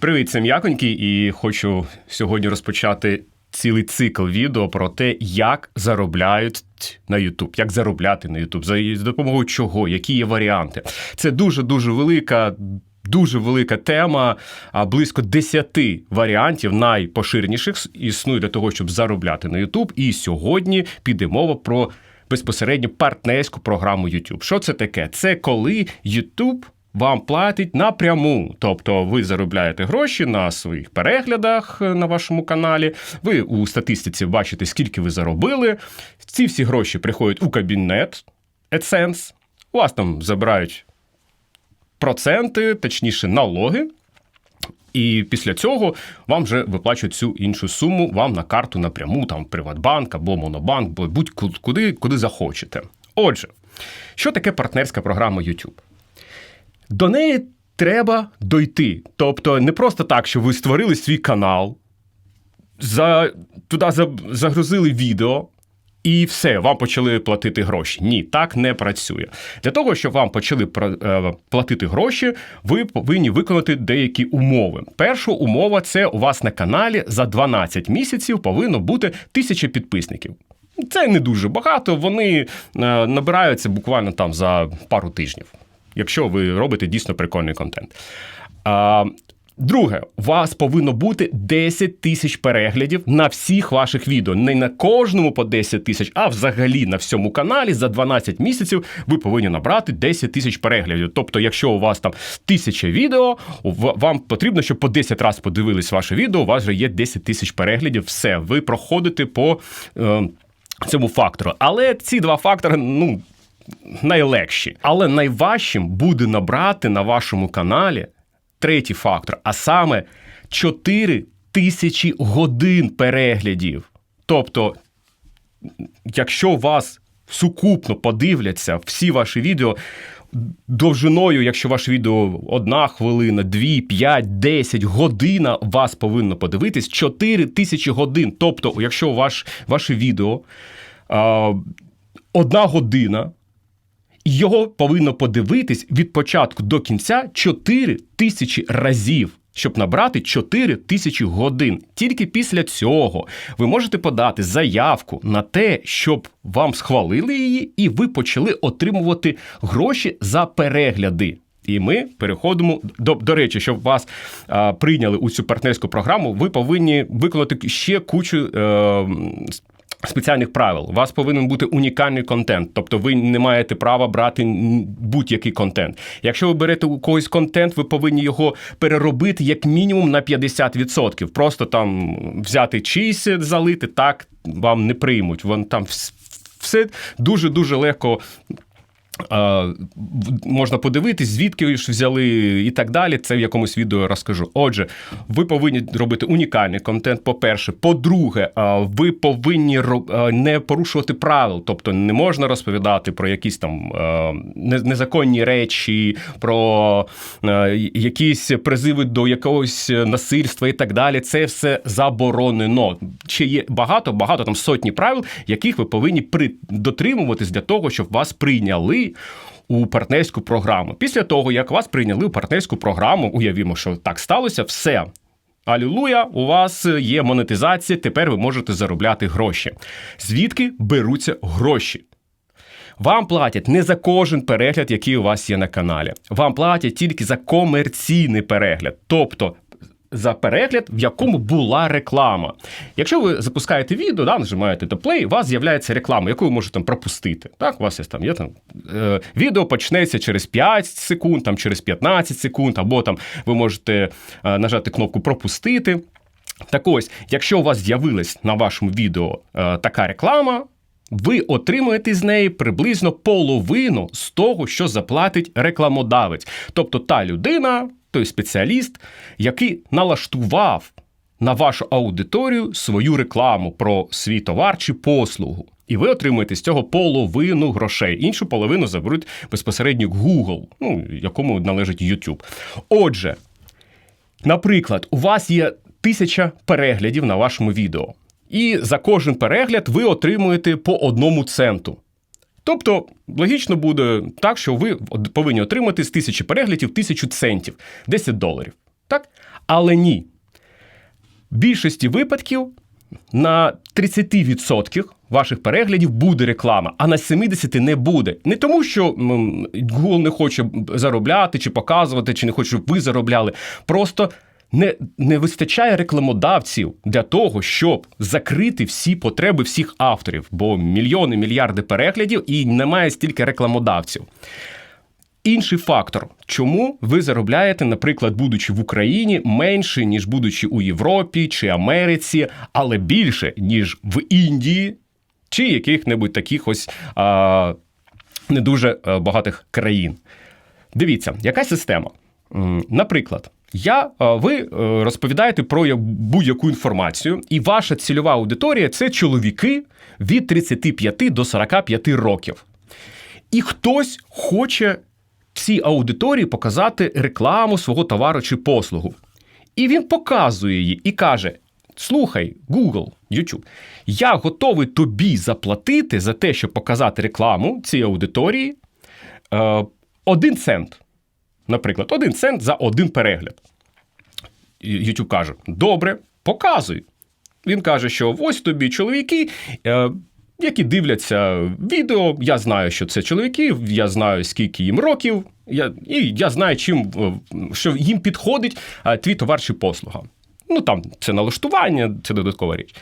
Привіт, це М'яконький, і хочу сьогодні розпочати цілий цикл відео про те, як заробляють на YouTube, як заробляти на за за допомогою чого, які є варіанти. Це дуже дуже велика. Дуже велика тема, а близько 10 варіантів найпоширеніших існує для того, щоб заробляти на YouTube. І сьогодні піде мова про безпосередньо партнерську програму YouTube. Що це таке? Це коли YouTube вам платить напряму. Тобто ви заробляєте гроші на своїх переглядах е, на вашому каналі. Ви у статистиці бачите, скільки ви заробили. Ці всі гроші приходять у кабінет AdSense. У вас там забирають проценти, точніше, налоги. І після цього вам вже виплачують цю іншу суму вам на карту напряму, там Приватбанк або Монобанк, або будь-куди куди захочете. Отже, що таке партнерська програма YouTube? До неї треба дойти. Тобто, не просто так, що ви створили свій канал, за, туди загрузили відео. І все, вам почали платити гроші. Ні, так не працює. Для того, щоб вам почали е, платити гроші, ви повинні виконати деякі умови. Перша умова це у вас на каналі за 12 місяців повинно бути тисяча підписників. Це не дуже багато, вони е, набираються буквально там за пару тижнів якщо ви робите дійсно прикольний контент. А, Друге, у вас повинно бути 10 тисяч переглядів на всіх ваших відео. Не на кожному по 10 тисяч, а взагалі на всьому каналі за 12 місяців ви повинні набрати 10 тисяч переглядів. Тобто, якщо у вас там тисяча відео, вам потрібно, щоб по 10 разів подивились ваше відео, у вас вже є 10 тисяч переглядів. Все, ви проходите по е, цьому фактору. Але ці два фактори, ну найлегші. Але найважчим буде набрати на вашому каналі третій фактор, а саме 4 тисячі годин переглядів. Тобто, якщо вас сукупно подивляться всі ваші відео. Довжиною, якщо ваше відео одна хвилина, дві, п'ять, десять година вас повинно подивитись 4 тисячі годин. Тобто, якщо ваш, ваше відео а, одна година, його повинно подивитись від початку до кінця 4 тисячі разів. Щоб набрати 4 тисячі годин. Тільки після цього ви можете подати заявку на те, щоб вам схвалили її, і ви почали отримувати гроші за перегляди. І ми переходимо до до речі, щоб вас а, прийняли у цю партнерську програму, ви повинні виконати ще кучу е, Спеціальних правил у вас повинен бути унікальний контент, тобто ви не маєте права брати будь-який контент. Якщо ви берете у когось контент, ви повинні його переробити як мінімум на 50%. Просто там взяти чийсь залити, так вам не приймуть. Вон там все дуже дуже легко Можна подивитись, звідки ж взяли і так далі. Це в якомусь відео розкажу. Отже, ви повинні робити унікальний контент. По-перше, по-друге, ви повинні не порушувати правил, тобто не можна розповідати про якісь там незаконні речі, про якісь призиви до якогось насильства і так далі. Це все заборонено. Чи є багато, багато там сотні правил, яких ви повинні дотримуватись для того, щоб вас прийняли у партнерську програму. Після того, як вас прийняли у партнерську програму, уявімо, що так сталося, все. Алілуя, у вас є монетизація, тепер ви можете заробляти гроші. Звідки беруться гроші? Вам платять не за кожен перегляд, який у вас є на каналі. Вам платять тільки за комерційний перегляд. Тобто за перегляд, в якому була реклама. Якщо ви запускаєте відео, да, нажимаєте до play, у вас з'являється реклама, яку ви можете там пропустити. Так, у вас є там є там е, відео почнеться через 5 секунд, там через 15 секунд, або там ви можете е, нажати кнопку пропустити. Так ось, якщо у вас з'явилась на вашому відео е, така реклама. Ви отримуєте з неї приблизно половину з того, що заплатить рекламодавець. Тобто та людина, той спеціаліст, який налаштував на вашу аудиторію свою рекламу про свій товар чи послугу. І ви отримуєте з цього половину грошей. Іншу половину заберуть безпосередньо Google, ну, якому належить YouTube. Отже, наприклад, у вас є тисяча переглядів на вашому відео. І за кожен перегляд ви отримуєте по одному центу. Тобто логічно буде так, що ви повинні отримати з тисячі переглядів тисячу центів, 10 доларів. Так? Але ні. В більшості випадків на 30% ваших переглядів буде реклама, а на 70% не буде. Не тому, що Google не хоче заробляти чи показувати, чи не хоче, щоб ви заробляли. Просто не, не вистачає рекламодавців для того, щоб закрити всі потреби всіх авторів, бо мільйони, мільярди переглядів і немає стільки рекламодавців. Інший фактор, чому ви заробляєте, наприклад, будучи в Україні, менше, ніж будучи у Європі чи Америці, але більше, ніж в Індії чи яких-небудь таких ось а, не дуже багатих країн. Дивіться, яка система? Наприклад, я, ви е, розповідаєте про будь-яку інформацію, і ваша цільова аудиторія це чоловіки від 35 до 45 років. І хтось хоче цій аудиторії показати рекламу свого товару чи послугу. І він показує її і каже: Слухай, Google, YouTube, я готовий тобі заплатити за те, щоб показати рекламу цій аудиторії е, один цент. Наприклад, один цент за один перегляд. YouTube каже: Добре, показуй. Він каже, що ось тобі чоловіки, е, які дивляться відео. Я знаю, що це чоловіки, я знаю, скільки їм років, я, і я знаю, чим е, що їм підходить е, твій товар чи послуга. Ну там це налаштування, це додаткова річ.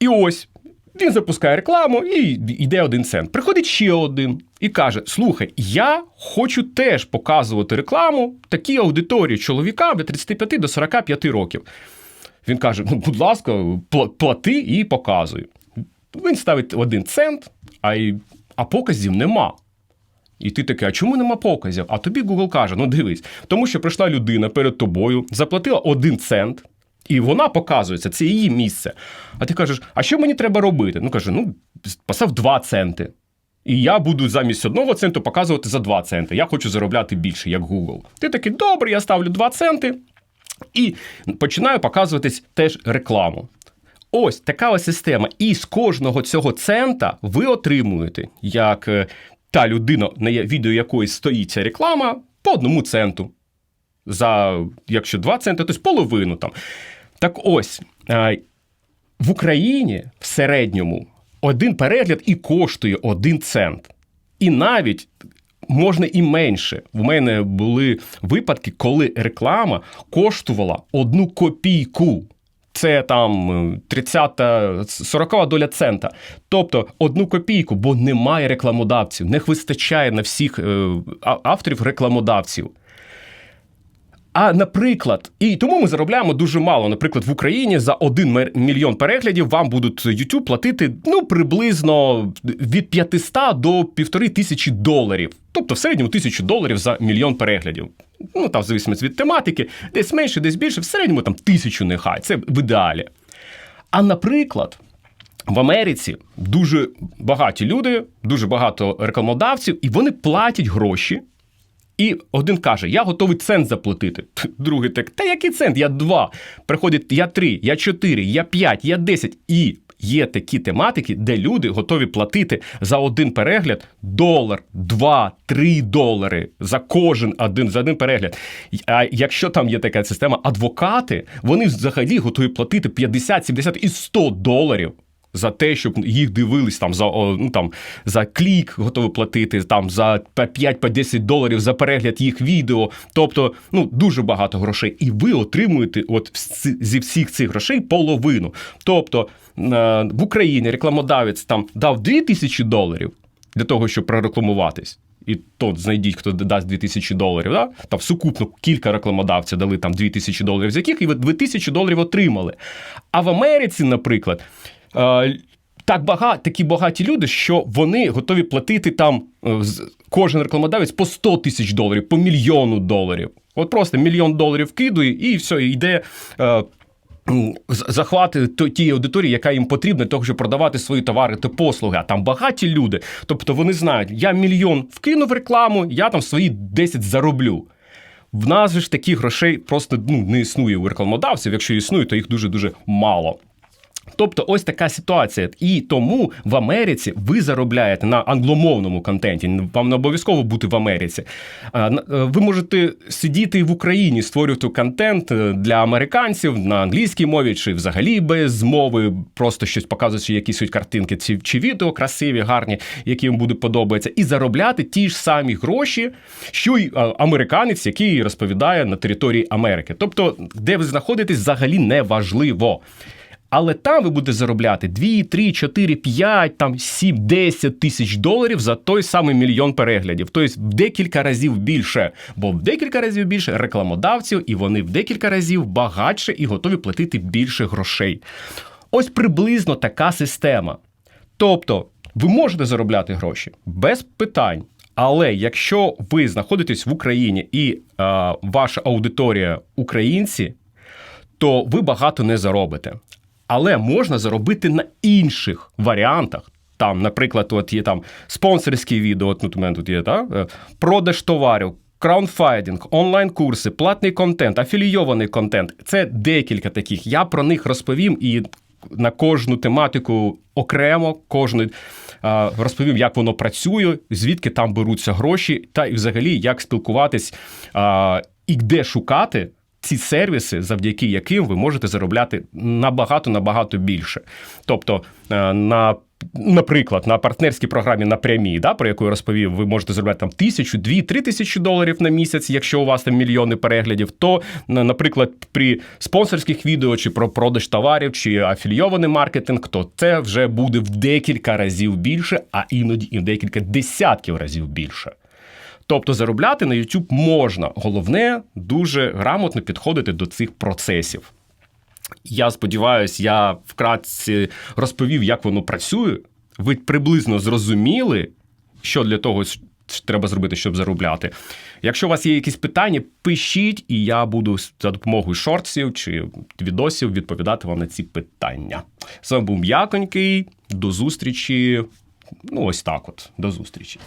І ось він запускає рекламу і йде один цент. Приходить ще один і каже: Слухай, я хочу теж показувати рекламу такій аудиторії чоловікам від 35 до 45 років. Він каже: ну, будь ласка, плати і показуй. Він ставить один цент, а, й, а показів нема. І ти такий, а чому нема показів? А тобі Google каже: ну дивись, тому що прийшла людина перед тобою, заплатила один цент, і вона показується, це її місце. А ти кажеш, а що мені треба робити? Ну каже, ну, постав два центи. І я буду замість одного центу показувати за два центи. Я хочу заробляти більше, як Google. Ти такий, добре, я ставлю два центи і починаю показуватись теж рекламу. Ось така ось система. І з кожного цього цента ви отримуєте, як е, та людина, на відео якої стоїть ця реклама, по одному центу. За якщо два центи, то половину там. Так ось, е, в Україні в середньому один перегляд і коштує один цент. І навіть можна і менше. У мене були випадки, коли реклама коштувала одну копійку. Це там е, 30 40 доля цента. Тобто одну копійку, бо немає рекламодавців, не вистачає на всіх е, авторів рекламодавців. А наприклад, і тому ми заробляємо дуже мало. Наприклад, в Україні за 1 мільйон переглядів вам будуть YouTube платити ну приблизно від 500 до півтори тисячі доларів. Тобто в середньому тисячу доларів за мільйон переглядів. Ну там в залежності від тематики, десь менше, десь більше, в середньому там тисячу нехай. Це в ідеалі. А наприклад, в Америці дуже багаті люди, дуже багато рекламодавців, і вони платять гроші. І один каже: Я готовий цент заплатити. Другий так, та який цент? Я два. Приходить я три, я чотири, я п'ять, я десять. І є такі тематики, де люди готові платити за один перегляд долар, два, три долари за кожен один за один перегляд. А якщо там є така система, адвокати, вони взагалі готові платити 50, 70 і 100 доларів за те, щоб їх дивились там за ну там за клік готові платити, там за 5-10 доларів за перегляд їх відео. Тобто, ну дуже багато грошей. І ви отримуєте от зі всіх цих грошей половину. Тобто е, в Україні рекламодавець там дав 2000 доларів для того, щоб прорекламуватись. І то знайдіть, хто дасть 2000 доларів. Да? Там сукупно кілька рекламодавців дали там 2000 доларів, з яких і ви 2000 доларів отримали. А в Америці, наприклад, так багато, такі багаті люди, що вони готові платити там е, кожен рекламодавець по 100 тисяч доларів, по мільйону доларів. От просто мільйон доларів вкидує, і все, йде. Е, захвати тієї аудиторії, яка їм потрібна того, щоб продавати свої товари та послуги. А там багаті люди. Тобто вони знають, я мільйон вкинув рекламу, я там свої 10 зароблю. В нас ж таких грошей просто ну, не існує у рекламодавців. Якщо існує, то їх дуже дуже мало. Тобто, ось така ситуація. І тому в Америці ви заробляєте на англомовному контенті. Вам не обов'язково бути в Америці. Е, Ви можете сидіти в Україні, створювати контент е, для американців на англійській мові чи взагалі без мови, просто щось показуючи, якісь картинки чи, чи відео красиві, гарні, які їм буде подобається, і заробляти ті ж самі гроші, що й е, американець, який розповідає на території Америки. Тобто, де ви знаходитесь, взагалі не важливо. Але там ви будете заробляти 2, 3, 4, 5, там 7, 10 тисяч доларів за той самий мільйон переглядів. Тобто в декілька разів більше, бо в декілька разів більше рекламодавців, і вони в декілька разів багатше і готові платити більше грошей. Ось приблизно така система. Тобто, ви можете заробляти гроші без питань. Але якщо ви знаходитесь в Україні і е, ваша аудиторія українці, то ви багато не заробите. Але можна заробити на інших варіантах. Там, наприклад, от є там спонсорські відео, от тут у мене тут є, та? е, продаж товарів, краундфайдинг, онлайн-курси, платний контент, афілійований контент. Це декілька таких. Я про них розповім і на кожну тематику окремо, кожну розповім, як воно працює, звідки там беруться гроші, та і взагалі як спілкуватись і де шукати ці сервіси, завдяки яким ви можете заробляти набагато набагато більше. Тобто, е, на Наприклад, на партнерській програмі на прямій, да, про яку я розповів, ви можете заробляти там тисячу, дві, три тисячі доларів на місяць, якщо у вас там мільйони переглядів. То, на- наприклад, при спонсорських відео чи про продаж товарів, чи афілійований маркетинг, то це вже буде в декілька разів більше, а іноді і в декілька десятків разів більше. Тобто заробляти на YouTube можна. Головне дуже грамотно підходити до цих процесів. Я сподіваюся, я вкратці розповів, як воно працює. Ви приблизно зрозуміли, що для того треба зробити, щоб заробляти. Якщо у вас є якісь питання, пишіть, і я буду за допомогою шортсів чи відосів відповідати вам на ці питання. З вами був М'яконький. До зустрічі. Ну, ось так от. До зустрічі.